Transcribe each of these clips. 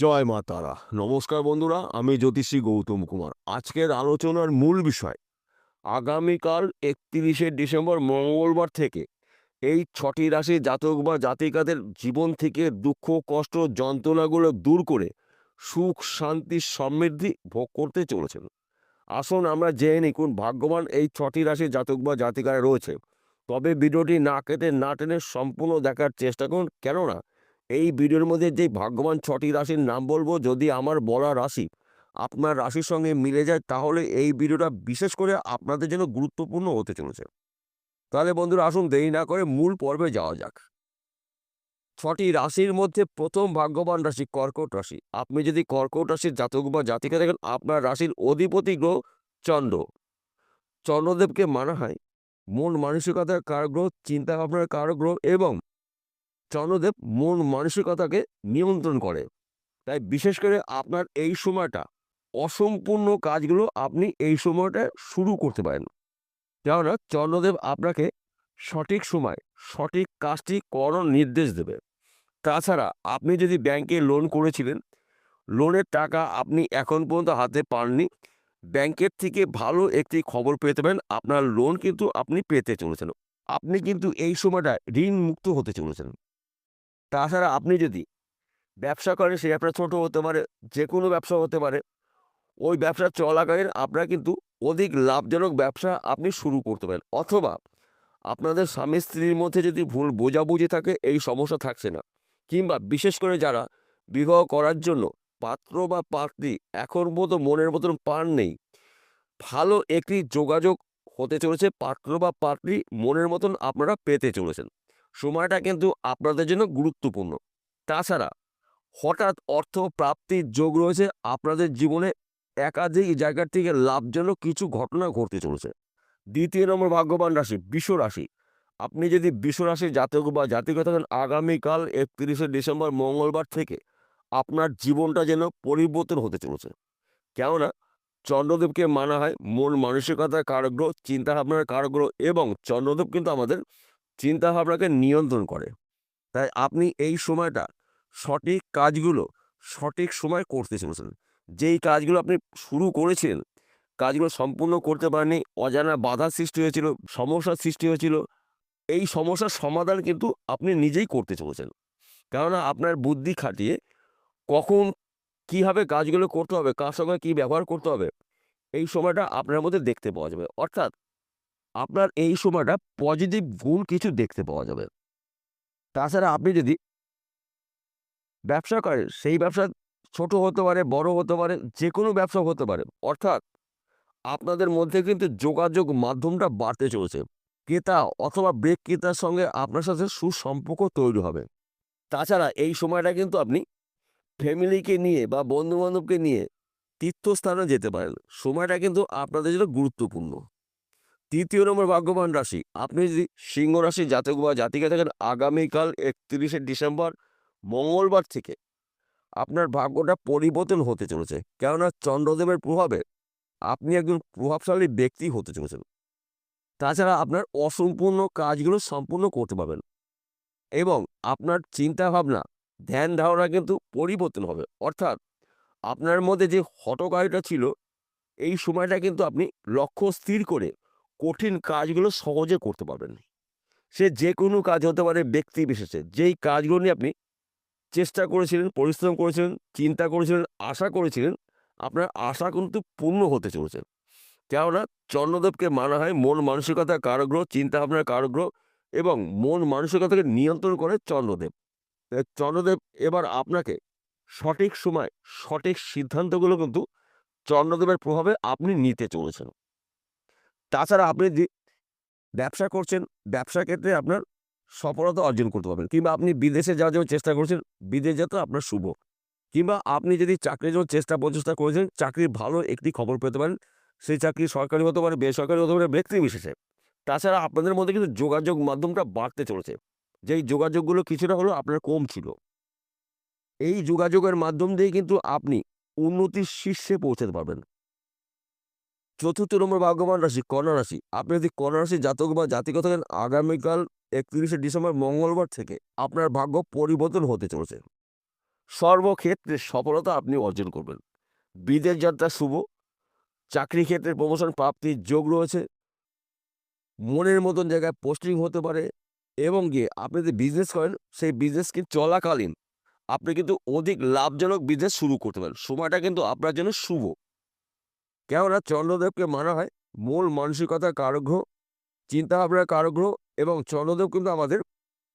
জয় মা তারা। নমস্কার বন্ধুরা, আমি জ্যোতিষী গৌতম কুমার। আজকের আলোচনার মূল বিষয়, আগামীকাল একত্রিশে ডিসেম্বর মঙ্গলবার থেকে এই ছটি রাশি জাতক বা জাতিকাদের জীবন থেকে দুঃখ, কষ্ট, যন্ত্রণাগুলো দূর করে সুখ, শান্তি, সমৃদ্ধি ভোগ করতে চলেছেন। আসুন আমরা জেনে নিই কোন ভাগ্যবান এই ছটি রাশি জাতক বা জাতিকারা রয়েছে। তবে ভিডিওটি না কেটে না টেনে সম্পূর্ণ দেখার চেষ্টা করুন। কেননা এই ভিডিওর মধ্যে যে ভাগ্যবান ছটি রাশির নাম বলব, যদি আমার বলা রাশি আপনার রাশির সঙ্গে মিলে যায়, তাহলে এই ভিডিওটা বিশেষ করে আপনাদের জন্য গুরুত্বপূর্ণ হতে চলেছে। তাহলে বন্ধুরা আসুন দেরি না করে মূল পর্বে যাওয়া যাক। ছটি রাশির মধ্যে প্রথম ভাগ্যবান রাশি কর্কট রাশি। আপনি যদি কর্কট রাশির জাতক বা জাতিকা দেখেন, আপনার রাশির অধিপতি গ্রহ চন্দ্র। চন্দ্রদেবকে মানা হয়। মন মানসিকতার কারগ্রহ চিন্তা ভাবনার কারগ্রহ এবং চন্দ্রদেব মন মানসিকতাকে নিয়ন্ত্রণ করে। তাই বিশেষ করে আপনার এই সময়টা, অসম্পূর্ণ কাজগুলো আপনি এই সময়টা শুরু করতে পারেন। কেননা চন্দ্রদেব আপনাকে সঠিক সময়, সঠিক কাজটি করার নির্দেশ দেবে। তাছাড়া আপনি যদি ব্যাংকে লোন করেছিলেন লোনের টাকা আপনি এখন পর্যন্ত হাতে পাননি, ব্যাংকের থেকে ভালো একটি খবর পেতে পারেন আপনার লোন কিন্তু আপনি পেতে চলেছেন। আপনি কিন্তু এই সময়টা ঋণ মুক্ত হতে চলেছেন। তাছাড়া আপনি যদি ব্যবসা করেন, সে ব্যবসা ছোটো হতে পারে যে কোনো ব্যবসা হতে পারে। ওই ব্যবসা চলাকালীন আপনারা কিন্তু অধিক লাভজনক ব্যবসা আপনি শুরু করতে পারেন। অথবা আপনাদের স্বামী স্ত্রীর মধ্যে যদি ভুল বোঝাবুঝি থাকে, এই সমস্যা থাকছে না। কিংবা বিশেষ করে যারা বিবাহ করার জন্য পাত্র বা পাত্রী এখন মতো মনের মতন পান নেই, ভালো একটি যোগাযোগ হতে চলেছে, পাত্র বা পাত্রী মনের মতন আপনারা পেতে চলেছেন। সময়টা কিন্তু আপনাদের জন্য গুরুত্বপূর্ণ। তাছাড়া হঠাৎ অর্থ প্রাপ্তির যোগ রয়েছে আপনাদের জীবনে একাধিক জায়গার থেকে লাভজনক কিছু ঘটনা ঘটতে চলেছে। দ্বিতীয় নম্বর ভাগ্যবান রাশি, বিষ রাশি। আপনি যদি বিষ রাশির জাতক বা জাতিকা থাকেন, আগামীকাল একত্রিশে ডিসেম্বর মঙ্গলবার থেকে আপনার জীবনটা যেন পরিবর্তন হতে চলেছে। কেননা চন্দ্রদেবকে মানা হয় মন মানসিকতার কারগ্রহ, চিন্তাভাবনার কারগ্রহ এবং চন্দ্রদেব কিন্তু আমাদের চিন্তাভাবনাকে নিয়ন্ত্রণ করে। তাই আপনি এই সময়টা সঠিক কাজগুলো সঠিক সময় করতে চলেছেন। যেই কাজগুলো আপনি শুরু করেছিলেন, কাজগুলো সম্পূর্ণ করতে পারেননি, অজানা বাধা সৃষ্টি হয়েছিল, সমস্যার সৃষ্টি হয়েছিল, এই সমস্যার সমাধান কিন্তু আপনি নিজেই করতে চলেছেন। কেননা আপনার বুদ্ধি খাটিয়ে কখন কীভাবে কাজগুলো করতে হবে, কার সঙ্গে কী ব্যবহার করতে হবে, এই সময়টা আপনার মধ্যে দেখতে পাওয়া যাবে। অর্থাৎ আপনার এই সময়টা পজিটিভ গুণ কিছু দেখতে পাওয়া যাবে। তাছাড়া আপনি যদি ব্যবসা করেন, সেই ব্যবসা ছোট হতে পারে, বড় হতে পারে যে কোনো ব্যবসা হতে পারে, অর্থাৎ আপনাদের মধ্যে কিন্তু যোগাযোগ মাধ্যমটা বাড়তে চলেছে। ক্রেতা অথবা ব্রেক ক্রেতার সঙ্গে আপনার সাথে সুসম্পর্ক তৈরি হবে। তাছাড়া এই সময়টা কিন্তু আপনি ফ্যামিলিকে নিয়ে বা বন্ধুবান্ধবকে নিয়ে তীর্থস্থানে যেতে পারেন। সময়টা কিন্তু আপনাদের জন্য গুরুত্বপূর্ণ। তৃতীয় নম্বর ভাগ্যবান রাশি। আপনি যদি সিংহ রাশি জাতক বা জাতিকে থাকেন, আগামীকাল একত্রিশে ডিসেম্বর, মঙ্গলবার থেকে আপনার ভাগ্যটা পরিবর্তন হতে চলেছে। কেননা চন্দ্রদেবের প্রভাবে আপনি একজন প্রভাবশালী ব্যক্তি হতে চলেছেন। তাছাড়া আপনার অসম্পূর্ণ কাজগুলো সম্পূর্ণ করতে পারবেন। এবং আপনার চিন্তাভাবনা ধ্যান ধারণা কিন্তু পরিবর্তন হবে। অর্থাৎ আপনার মধ্যে যে হটকারিতা ছিল, এই সময়টা কিন্তু আপনি লক্ষ্য স্থির করে কঠিন কাজগুলো সহজে করতে পারবেন। সে যে কোনো কাজ হতে পারে ব্যক্তি বিশেষে। যেই কাজগুলো নিয়ে আপনি চেষ্টা করেছিলেন, পরিশ্রম করেছিলেন, চিন্তা করেছিলেন, আশা করেছিলেন, আপনার আশা কিন্তু পূর্ণ হতে চলেছে। কেননা চন্দ্রদেবকে মানা হয় মন মানসিকতার কারগ্রহ চিন্তাভাবনার কারগ্রহ এবং মন মানসিকতাকে নিয়ন্ত্রণ করে চন্দ্রদেব। চন্দ্রদেব এবার আপনাকে সঠিক সময় সঠিক সিদ্ধান্তগুলো কিন্তু চন্দ্রদেবের প্রভাবে আপনি নিতে চলেছেন। তাছাড়া আপনি যে ব্যবসা করছেন, ব্যবসা ক্ষেত্রে আপনার সফলতা অর্জন করতে পারবেন। কিংবা আপনি বিদেশে যাওয়ার জন্য চেষ্টা করছেন, বিদেশ যাত্রা আপনার শুভ। কিংবা আপনি যদি চাকরির জন্য চেষ্টা প্রচেষ্টা করেছেন, চাকরির ভালো একটি খবর পেতে পারেন, সেই চাকরি সরকারি হতে পারে, বেসরকারি হতে পারে ব্যক্তি বিশেষে তাছাড়া আপনাদের মধ্যে কিন্তু যোগাযোগ মাধ্যমটা বাড়তে চলেছে। যেই যোগাযোগগুলো কিছুটা হলেও আপনার কম ছিল। এই যোগাযোগের মাধ্যম দিয়ে কিন্তু আপনি উন্নতির শীর্ষে পৌঁছাতে পারবেন। চতুর্থ নম্বর ভাগ্যবান রাশি, কন্যা রাশি। আপনি যদি কন্যা রাশি, জাতক বা জাতিগত আগামীকাল একত্রিশে ডিসেম্বর মঙ্গলবার থেকে আপনার ভাগ্য পরিবর্তন হতে চলেছে। সর্বক্ষেত্রে সফলতা আপনি অর্জন করবেন। বিদেশ যাত্রা শুভ, চাকরি ক্ষেত্রে প্রমোশন প্রাপ্তির যোগ রয়েছে। মনের মতন জায়গায় পোস্টিং হতে পারে এবং গিয়ে আপনি যে বিজনেস করেন, সেই বিজনেস বিজনেসকে চলাকালীন আপনি কিন্তু অধিক লাভজনক বিজনেস শুরু করতে পারেন। সময়টা কিন্তু আপনার জন্য শুভ। কেননা চন্দ্রদেবকে মানা হয়? মূল মানসিকতার কারগ্রহ চিন্তাভাবনার কারগ্রহ এবং চন্দ্রদেব কিন্তু আমাদের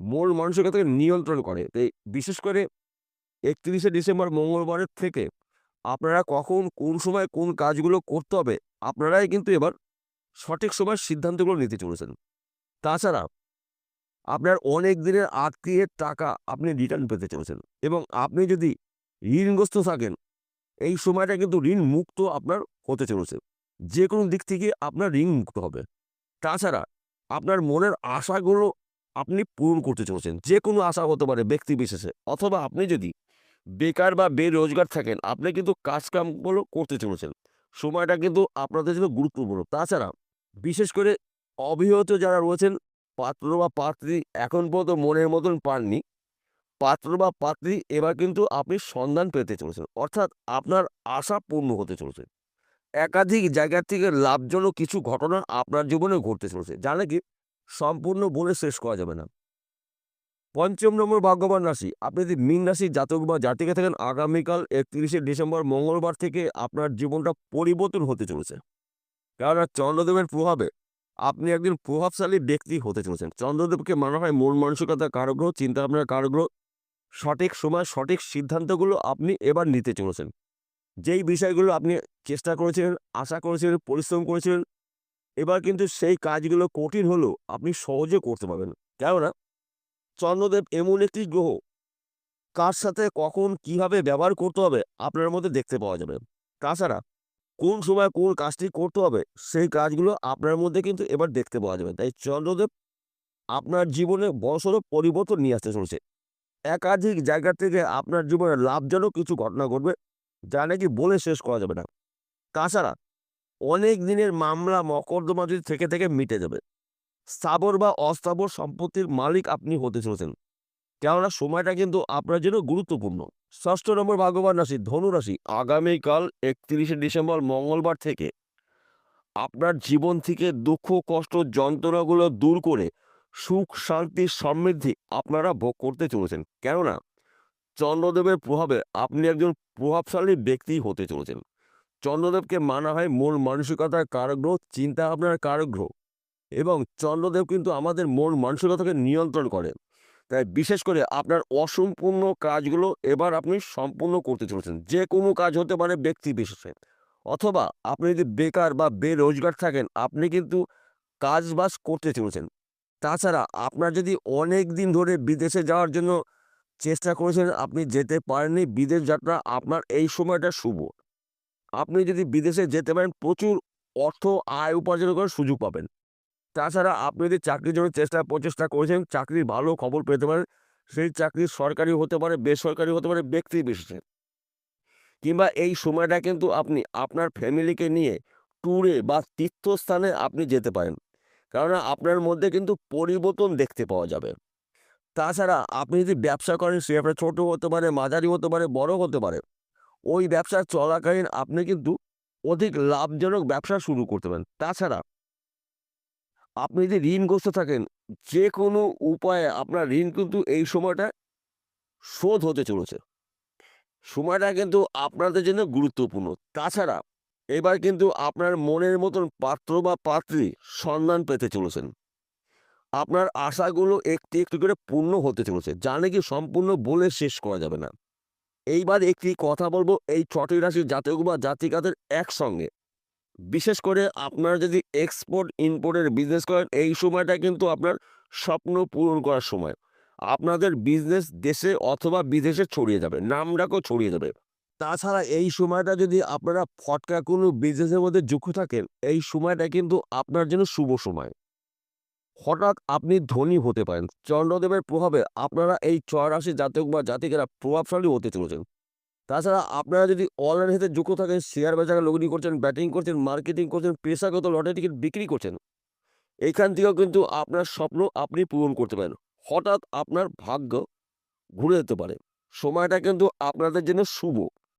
মূল মানসিকতাকে নিয়ন্ত্রণ করে। তাই বিশেষ করে একত্রিশে ডিসেম্বর মঙ্গলবারের থেকে আপনারা কখন কোন সময় কোন কাজগুলো করতে হবে, আপনারাই কিন্তু এবার সঠিক সময় সিদ্ধান্তগুলো নিতে চলেছেন। তাছাড়া আপনার অনেক দিনের আত্মীয়ের টাকা আপনি রিটার্ন পেতে চলেছেন এবং আপনি যদি ঋণগ্রস্ত থাকেন, এই সময়টা কিন্তু ঋণ মুক্ত আপনার হতে চলেছে। যে কোনো দিক থেকে আপনার ঋণ মুক্ত হবে। তাছাড়া আপনার মনের আশাগুলো আপনি পূরণ করতে চলেছেন। যে কোনো আশা হতে পারে ব্যক্তি বিশেষে। অথবা আপনি যদি বেকার বা বেরোজগার থাকেন, আপনি কিন্তু কাজকামগুলো করতে চলেছেন। সময়টা কিন্তু আপনাদের জন্য গুরুত্বপূর্ণ। তাছাড়া বিশেষ করে অবিহত যারা রয়েছেন, পাত্র বা পাত্রী এখন পর্যন্ত মনের মতন পাননি, পাত্র বা পাত্রী এবার কিন্তু আপনি সন্ধান পেতে চলেছেন। অর্থাৎ আপনার আশা পূর্ণ হতে চলেছে। একাধিক জায়গা থেকে লাভজনক কিছু ঘটনা আপনার জীবনে ঘটতে চলেছে, যা নাকি সম্পূর্ণ বলে শেষ করা যাবে না। পঞ্চম নম্বর, ভাগ্যবান রাশি। আপনি যদি মীন রাশির জাতক বা জাতিকে থাকেন, আগামীকাল একত্রিশে ডিসেম্বর মঙ্গলবার থেকে আপনার জীবনটা পরিবর্তন হতে চলেছে। কেননা চন্দ্রদেবের প্রভাবে আপনি একজন প্রভাবশালী ব্যক্তি হতে চলেছেন। চন্দ্রদেবকে মানা হয় মন মানসিকতার কারগ্রহ চিন্তা ভাবনার কারগ্রহ, সঠিক সময় সঠিক সিদ্ধান্তগুলো আপনি এবার নিতে চলেছেন। যেই বিষয়গুলো আপনি চেষ্টা করেছিলেন, আশা করেছিলেন, পরিশ্রম করেছিলেন, এবার কিন্তু সেই কাজগুলো কঠিন হলেও আপনি সহজে করতে পারবেন। কেননা চন্দ্রদেব এমন একটি গ্রহ, কার সাথে কখন কীভাবে ব্যবহার করতে হবে আপনার মধ্যে দেখতে পাওয়া যাবে। তাছাড়া কোন সময় কোন কাজটি করতে হবে, সেই কাজগুলো আপনার মধ্যে কিন্তু এবার দেখতে পাওয়া যাবে। তাই চন্দ্রদেব আপনার জীবনে বড়সড় পরিবর্তন নিয়ে আসতে চলছে। একাধিক জায়গা থেকে আপনার জীবনে লাভজনক কিছু ঘটনা ঘটবে। যা নাকি বলে শেষ করা যাবে না। তাছাড়া অনেক দিনের মামলা, মকদ্দমা যদি থেকে থেকে মিটে যাবে স্থাবর বা অস্থাবর সম্পত্তির মালিক আপনি হতে চলেছেন। কেননা সময়টা কিন্তু আপনার জন্য গুরুত্বপূর্ণ। ষষ্ঠ নম্বর ভাগ্যবান রাশি, ধনু রাশি, আগামীকাল একত্রিশে ডিসেম্বর মঙ্গলবার থেকে আপনার জীবন থেকে দুঃখ, কষ্ট, যন্ত্রণাগুলো দূর করে সুখ, শান্তি, সমৃদ্ধি আপনারা ভোগ করতে চলেছেন। কেননা চন্দ্রদেবের প্রভাবে আপনি একজন প্রভাবশালী ব্যক্তি হতে চলেছেন। চন্দ্রদেবকে মানা হয় মূল মানসিকতার কারগ্রহ চিন্তা ভাবনার কারগ্রহ এবং চন্দ্রদেব কিন্তু আমাদের মন মানসিকতাকে নিয়ন্ত্রণ করে। তাই বিশেষ করে আপনার অসম্পূর্ণ কাজগুলো এবার আপনি সম্পূর্ণ করতে চলেছেন। যে কোনো কাজ হতে পারে ব্যক্তি বিশেষে। অথবা আপনি যদি বেকার বা বেরোজগার থাকেন, আপনি কিন্তু কাজ বাজ করতে চলেছেন। তাছাড়া আপনার যদি অনেক দিন ধরে বিদেশে যাওয়ার জন্য চেষ্টা করেছেন আপনি যেতে পারেননি। বিদেশ যাত্রা আপনার এই সময়টা শুভ। আপনি যদি বিদেশে যেতে পারেন, প্রচুর অর্থ আয় উপার্জন করার সুযোগ পাবেন। তাছাড়া আপনি যদি চাকরির জন্য চেষ্টা, প্রচেষ্টা করেছেন, চাকরির ভালো খবর পেতে পারেন, সেই চাকরি সরকারি হতে পারে, বেসরকারি হতে পারে, ব্যক্তি বিশেষে। কিংবা এই সময়টা কিন্তু আপনি আপনার ফ্যামিলিকে নিয়ে ট্যুরে বা তীর্থস্থানে আপনি যেতে পারেন। কেননা আপনার মধ্যে কিন্তু পরিবর্তন দেখতে পাওয়া যাবে। তাছাড়া আপনি যদি ব্যবসা করেন, সে আপনার ছোটো হতে পারে, মাঝারি হতে পারে, বড় হতে পারে। ওই ব্যবসা চলাকালীন আপনি কিন্তু অধিক লাভজনক ব্যবসা শুরু করতে পারেন। তাছাড়া আপনি যদি ঋণগ্রস্ত থাকেন যে কোনো উপায়ে আপনার ঋণ কিন্তু এই সময়টা শোধ হতে চলেছে। সময়টা কিন্তু আপনাদের জন্য গুরুত্বপূর্ণ। তাছাড়া এবার কিন্তু আপনার মনের মতন পাত্র বা পাত্রী সন্ধান পেতে চলেছেন। আপনার আশাগুলো একটি একটু করে পূর্ণ হতে চলেছে। যা নাকি সম্পূর্ণ বলে শেষ করা যাবে না। এইবার একটি কথা বলব এই ছটি রাশির জাতক বা জাতিকাদের একসঙ্গে। বিশেষ করে আপনারা যদি এক্সপোর্ট ইম্পোর্টের বিজনেস করেন, এই সময়টা কিন্তু আপনার স্বপ্ন পূরণ করার সময়। আপনাদের বিজনেস দেশে অথবা বিদেশে ছড়িয়ে যাবে নাম ডাকও ছড়িয়ে যাবে। তাছাড়া এই সময়টা যদি আপনারা ফটকা কোনো বিজনেসের মধ্যে যুক্ত থাকেন, এই সময়টা কিন্তু আপনার জন্য শুভ সময়। হঠাৎ আপনি ধনী হতে পারেন। চন্দ্রদেবের প্রভাবে আপনারা এই ছয় রাশি জাতক বা জাতিকেরা প্রভাবশালী হতে চলেছেন। তাছাড়া আপনারা যদি অনলাইন হেতে যুক্ত থাকেন শেয়ার বাজারে লগ্নি করছেন ব্যাটিং করছেন মার্কেটিং করছেন, পেশাগত লটারি টিকিট বিক্রি করছেন, এখান থেকেও কিন্তু আপনার স্বপ্ন আপনি পূরণ করতে পারেন। হঠাৎ আপনার ভাগ্য ঘুরে যেতে পারে। সময়টা কিন্তু আপনাদের জন্য শুভ।